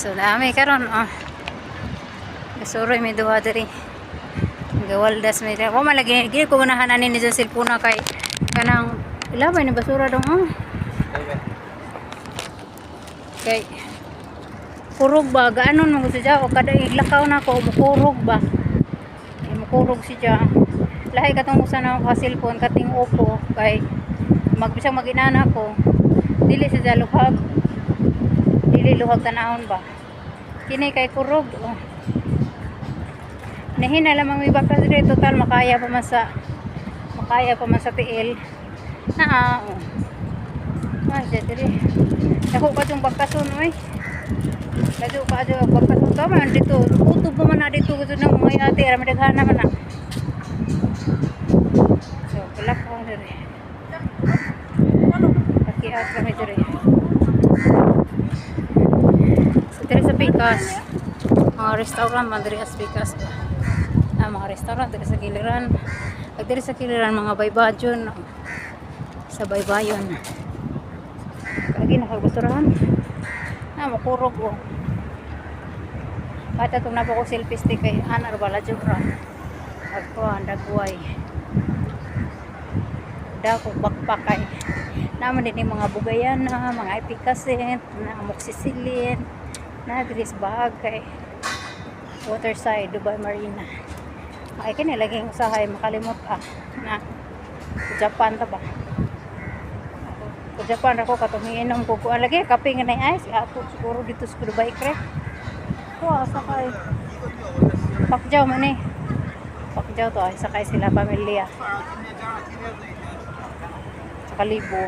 So dami karon oh. Gasuroy may duha diri. Gawaldas may diri. Wa malagi gid ko ganahan ani ni sa cellphone kay kanang ilabay ni basura dong oh. Kay kurog ba gaanon mo siya o kada ilakaw na ko mukurog ba. Ay mukurog siya. Lahi katong usa na ako cellphone kating Oppo kay magbisang maginana ko. Dili siya luhag. Dili luhag tanahon ba. Kini kay kurog. Oh. Nahina lamang may bakas diri total makaya pa man sa makaya pa man sa PL. Na oh. Ah, siya diri. Ako pa tong bakason oy. Lado pa ajo bakason ka man dito. Kutob pa man dito gusto na mga ate ra madaghan naman na. So, pala ko diri. Pakiat kami diri. So, diri sa Pikas. Mga restaurant man diri sa Pikas. Ah, mga restaurant diri sa Giliran. Ag diri sa Giliran mga baybayon sa baybayon. Lagi nakagbasurahan. Ah, makurog ko. Kata itong napo ko selfie stick kay anar bala jura. Ako ang dagway. Dako bakpak kay. Naman din yung mga bugayan na, mga epikasin, na amoxicillin, na dris bag kay Waterside, Dubai Marina. Ay kini laging usahay makalimot ah na Japan ta ba. Sa Japan ako katong inom ko ko lagi kape nga nay ice ato siguro dito sa Dubai cre. Wa sakay. Pakjaw man eh. Pakjaw to ay sakay sila pamilya. Sa Kalibo.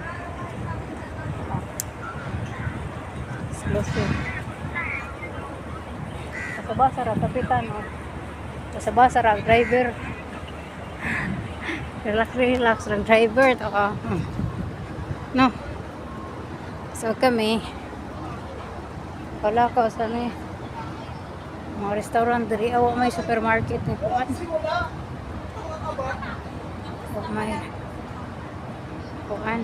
Ah. Basara kapitan oh. Sa basara driver. relax relax lang driver to ah. Hmm. No. So kami wala ka sa ni mga restaurant diri awa may supermarket ni kuan. May kuan.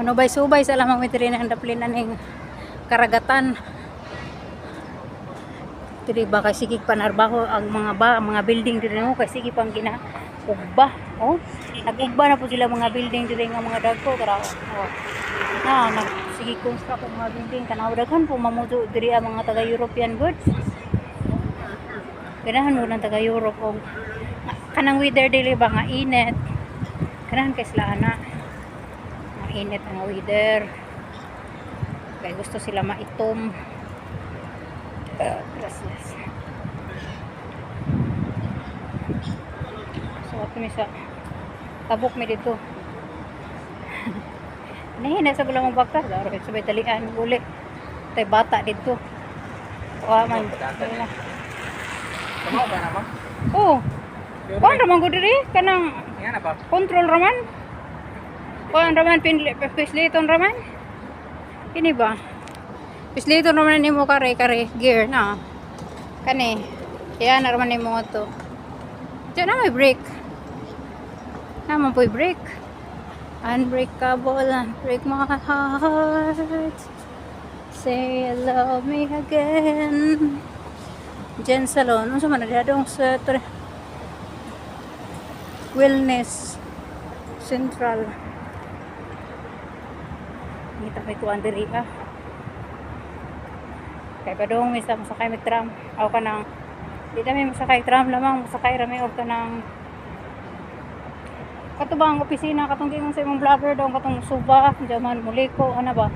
Manubay-subay sa lamang mitri ng daplinan ng karagatan. Diri ba kay sige panarbaho ang mga ba mga building diri mo kay sige pang gina ugba. Oh nagugba na po sila mga building diri nga mga dagko tara. Oh. Na nag sige construct ang mga building tanaw daghan po mamudo diri ang mga taga European goods ganahan mo ng taga Europe og kanang weather dili ba nga init. Ganahan kay sila ana nga init ang weather kay gusto sila maitom uh, gracias So, kami sa tabok mi dito. Nahina sa gulang bakas. Daro sa may talian. Uli. Tay bata dito. Wa man. Na. Tama ba naman? Oh. Kuan raman ko diri kanang na ba? control raman. Kuan raman pisliton raman. Kini ba? Pisliton raman nimo kare kare gear na. Kani. Kaya na raman nimo to. Diyan na may brake. Naman po brake. Unbreakable, unbreak my heart. Say you love me again. Jen Salon. Ano sa man nagdadong sa Wellness Central. Ngita may kuwan diri ah. Kay padong misa masakay may tram. Aw ka nang di kami masakay tram lamang masakay rami og ka nang katubang opisina katong gingon sa imong vlogger daw katong suba jaman muliko ana ba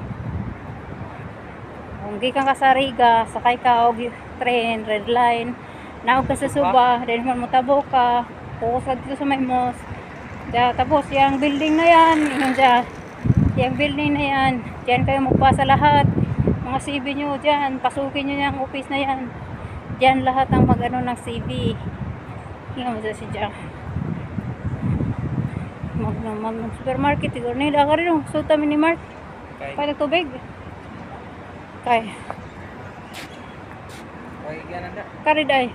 kung gikan ka sa Riga sakay ka og train red line naog ka sa suba then man motabo ka focus dito sa may mos ja, tapos yung building na yan yun dyan yung building na yan. Dyan kayo magpasa lahat. Mga CV nyo dyan pasukin nyo yung office na yan. Dyan lahat ang mag-ano ng CV yun mo si dyan mag, mag, mag supermarket siguro. Nila ka rin oh. suta mini mart Okay. pala tubig. Kay? Okay, yan na. kariday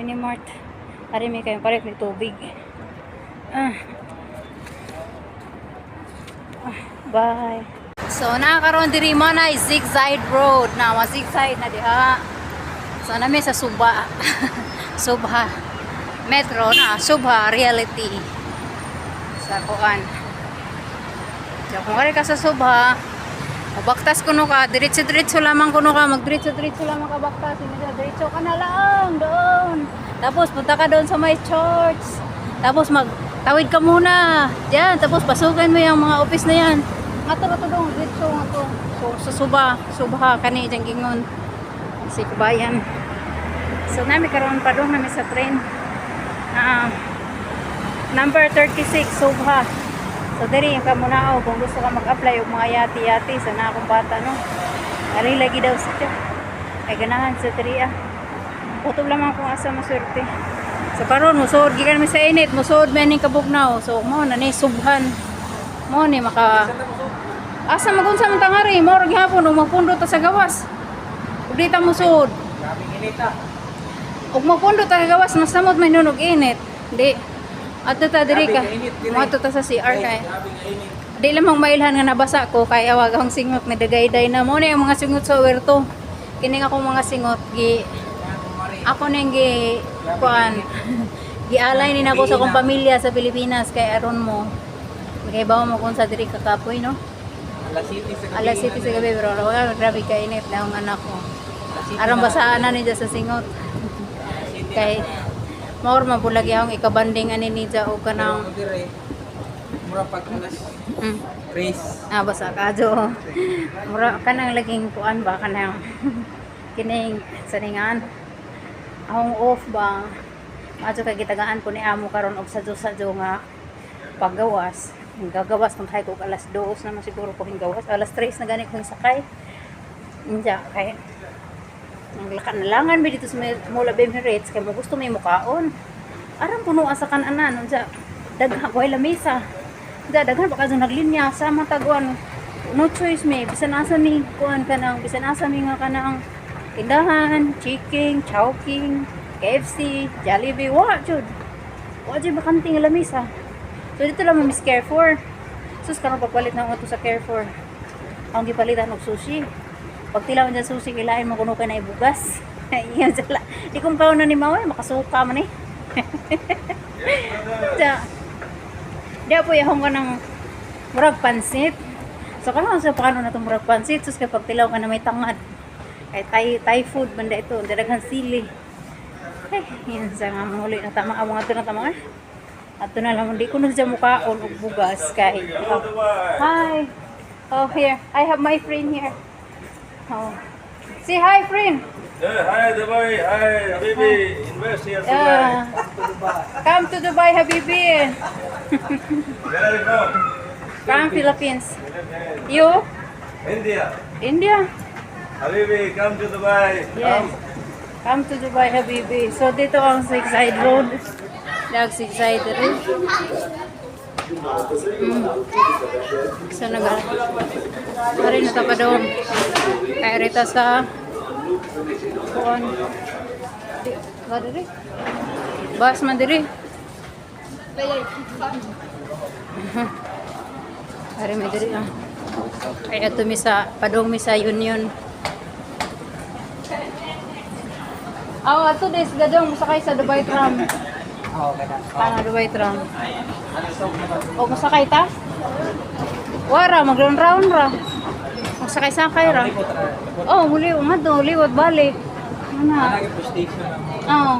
mini mart. Ari may kayo palit may tubig. Ah Bye. So, nakakaroon diri mo na zigzag road na, zigzag na diha. So, namin sa Suba. Subha. Metro na, Subha Reality. Sa kuan. So, kung ka sa Subha, mabaktas kuno ka, diretso-diretso lamang kuno ka, magdiretso-diretso lamang ka baktas, diretso ka na lang doon. Tapos punta ka doon sa may church. Tapos magtawid ka muna. Yan, tapos pasukin mo yung mga office na yan. Ato na to doon, diretso nga to. So, sa Suba, Subha, kani, dyan gingon. Si Kubayan. So, nami karoon pa doon, nami sa train. Ah, number 36, Subha. So, diri yung kamunao, kung gusto ka mag-apply yung mga yati-yati sa na akong bata, no? Ari lagi daw sa tiyo. Ay ganahan sa diri ah. Utob lamang kung asa maswerte. So, karon musod, gikan mi sa init, musod, may ning kabugnaw. So, mo na ni, subhan. Mo ni, maka... Asa magunsa man tangari, mo ug hapon ug magpundo ta sa gawas. Ug di ta musod. Grabing init ah. Ug magpundo ta sa gawas, mas namot may nunog init. Di. Ato ta diri ka. Mo ato ta sa CR kay. Grabing init. Di lamang mailhan nga nabasa ko kay awag akong singot na dagayday na mo na yung mga singot sa werto. Kining akong mga singot gi ako nang gi kuan gialay ni nako sa akong pamilya. sa Pilipinas kay aron mo. Kay bawo mo kung sa diri ka kapoy no? Alas City sa gabi. alas 7 sa gabi pero wala grabe ka init na ang anak ko. Aron basaan na ni sa singot. Kay na. maor mabulagi akong ikabanding ani ni ja o Pero kanang ano Mura pag alas mm, Race. ah basa ka jo mura kanang laging kuan ba kanang kining saningan akong off ba Ato kay gitagaan ko ni amo karon og sadyo sadyo nga paggawas. Gagawas kung tayo ko alas 2 naman siguro ko gawas. Alas 3 na gani ko sakay. Inja kay ang lakan langan dito sa mula Emirates kay mo gusto may mukaon. Aram puno sa kananan unja daghan ko lamesa. Unja daghan pa kadto naglinya sa mataguan. No choice me bisan asa mi kuan kanang bisan asa mi nga kanang tindahan, chicken, chowking, KFC, Jollibee, wa jud. Wa jud bakanting lamesa. So dito lang mo miss Carrefour. Sus karon papalit na ako sa Carrefour. Ang gipalitan og sushi. Pag tilaw dyan sushi, kilain mo kuno ka na ibugas. Iyan sila. Di kaon na ni Maway, makasuka man eh. Diya. Diya po yung ka ng murag pansit. So kano sa paano na itong murag pansit? Sus kapag tilaw ka na may tangad. Kay Thai, Thai food, banda ito. Dadaghang sili. Ay, yan sa nga muli na tama. Awang ato na tama eh. Ato na lang, hindi ko na siya mukhaon og bugas kay. Oh. Hi. Oh, here. I have my friend here. Oh. Say hi, friend. Yeah, hi Dubai, hi Habibi, invest here Dubai. Yeah. Come to Dubai, Habibi. Where are you from? From Philippines. You? India. India? Habibi, come to Dubai. Yes. Come to Dubai, Habibi. So, dito ang Side Road. Dag Side Road. Mm. So, nag na pa doon. Kaya rita sa kuan. Di, ba diri? Bas man diri. Pari may diri ah. Kaya ito mi sa padong mi sa Union. Aw, ato des gadong sakay sa Dubai tram. Oo, kada. Pana Dubai tram. O masakay ta? Wara mag-round round ra. Magsakay-sakay ra. Oh, muli umato, liwat balik. Ano? Naging po station na. Oo.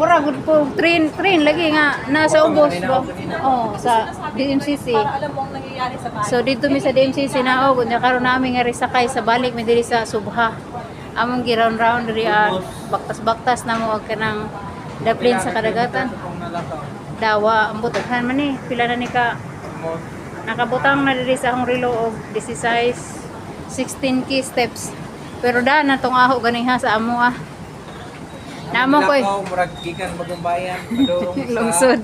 Wara gud po train train lagi nga nasa ubos ba. Oh, sa DMCC. So dito mi sa DMCC na og nya karon namin nga risakay sa balik mi diri sa Subha. Among gi-round round diri ah, baktas-baktas na mo og kanang daplin sa kadagatan. Dawa ang butaghan man ni pila na ni ka nakabutang na diri sa akong relo og 16 16 key steps. Pero da na tong aho ganiha sa amo ah. Namo ko eh. Murag gikan magumbayan, padurong sa lungsod.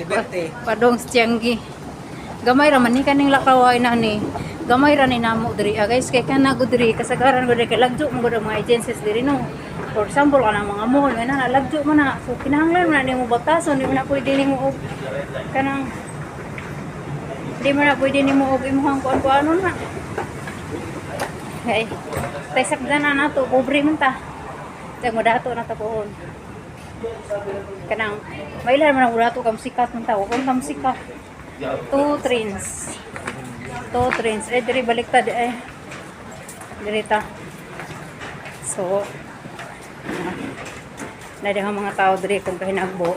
Liberte. Padong Tianggi. Gamay ra man ni kaning lakaw ay na ni. Gamay ra ni namo diri ah, guys kay kana gud diri kasagaran gud kay lagjo mo gud mga agencies diri no. For example kanang mga mall nga na lagjo man na. So kinahanglan man na nimo batason di mo na pwede nimo og kanang Di mo na pwede ni mo og imuhang kuan kuano na. Okay. Tay sakdan na nato, pobre man ta. Tay mo dato na ta pohon. Kanang mailan man ang dato kam sikat man ta, wa kam sikat. Two trains. Two trains. Eh, diri baliktad eh. Diri ta. So, uh, na mga tao diri kung kahinagbo.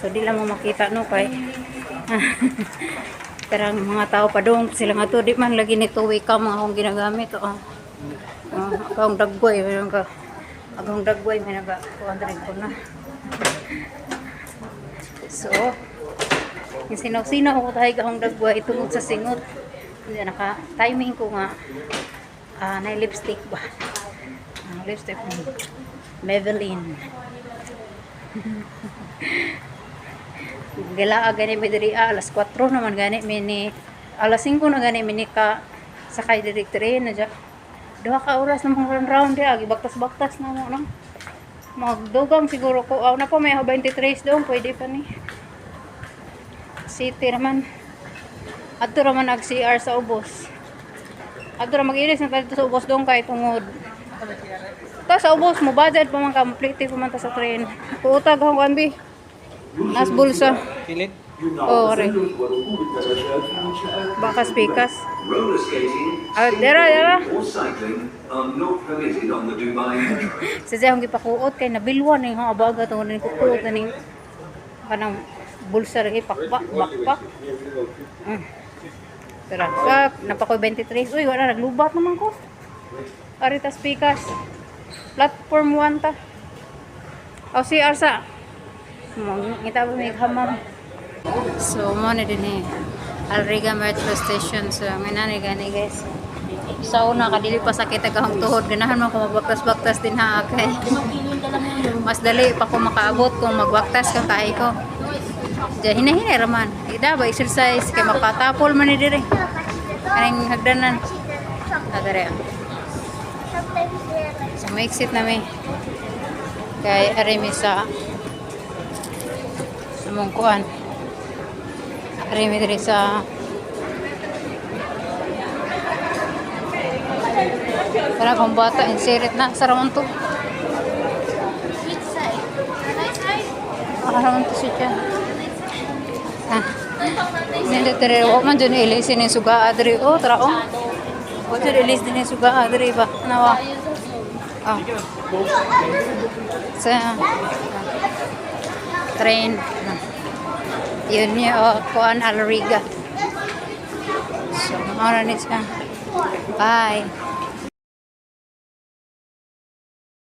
So, di lang mo makita no kay Tarang mga tao pa doon sila nga to di man lagi nito ka mga akong ginagamit oh. Uh, akong dagway mayroon ka akong dagway may naga 200 ko na so yung sinaw-sinaw ko tayo akong dagway tungod sa singot hindi naka timing ko nga ah na lipstick ba ang lipstick mo Maybelline Gila gani mi diri ah, alas 4 naman gani mi ni alas 5 na gani mi ni ka sakay diri train na dya. Duha ka oras na mga round di agi baktas-baktas na mo no. Magdugang siguro ko aw na po may 23 doon pwede pa ni. City naman. Adto raman nag CR sa ubos. Adto ra mag-iris na sa ubos doon kay tungod. Ta sa ubos mo budget pa man complete pa man ta sa train. Kuutag ang kanbi. Nas bulsa. Kilit? Oh, ore. Bakas pikas. Ah, dera, dera. Sa siya akong gipakuot kay nabilwan ni hang abaga tungod ni kukuot ni kanang bulsa rin pakpak bakpak. Mm. Tara, kap, napakoy 23. Uy, wala naglubat naman ko. Aritas pikas. Platform 1 ta. O si Arsa. Ngita ba may hamam. So, mo na din eh. Alriga Metro Station. So, ang inani gani guys. Sa una, kadili pa sakit agahong tuhod. Ganahan mo kung magbaktas-baktas din ha, okay? Mas dali pa ko makaabot kung magbaktas ka kay ko. Diyan, hinahinay raman. Ida ba, exercise. Kaya makatapol man ni dire. Kaning hagdanan. Adare. So, may exit na may. Kay Arimi sa sa mong kuan. Arimi dire sa Para kung bata, insirit na. Sarawan to. Sarawan to siya. Hindi tere, o man dyan ilisin yung suga adri. O, tara o. O dyan ilis yung suga adri ba? Nawa. Ah. Sa train. Ah. Yun niya, o, kuan Alriga. So, mara ni siya. Bye.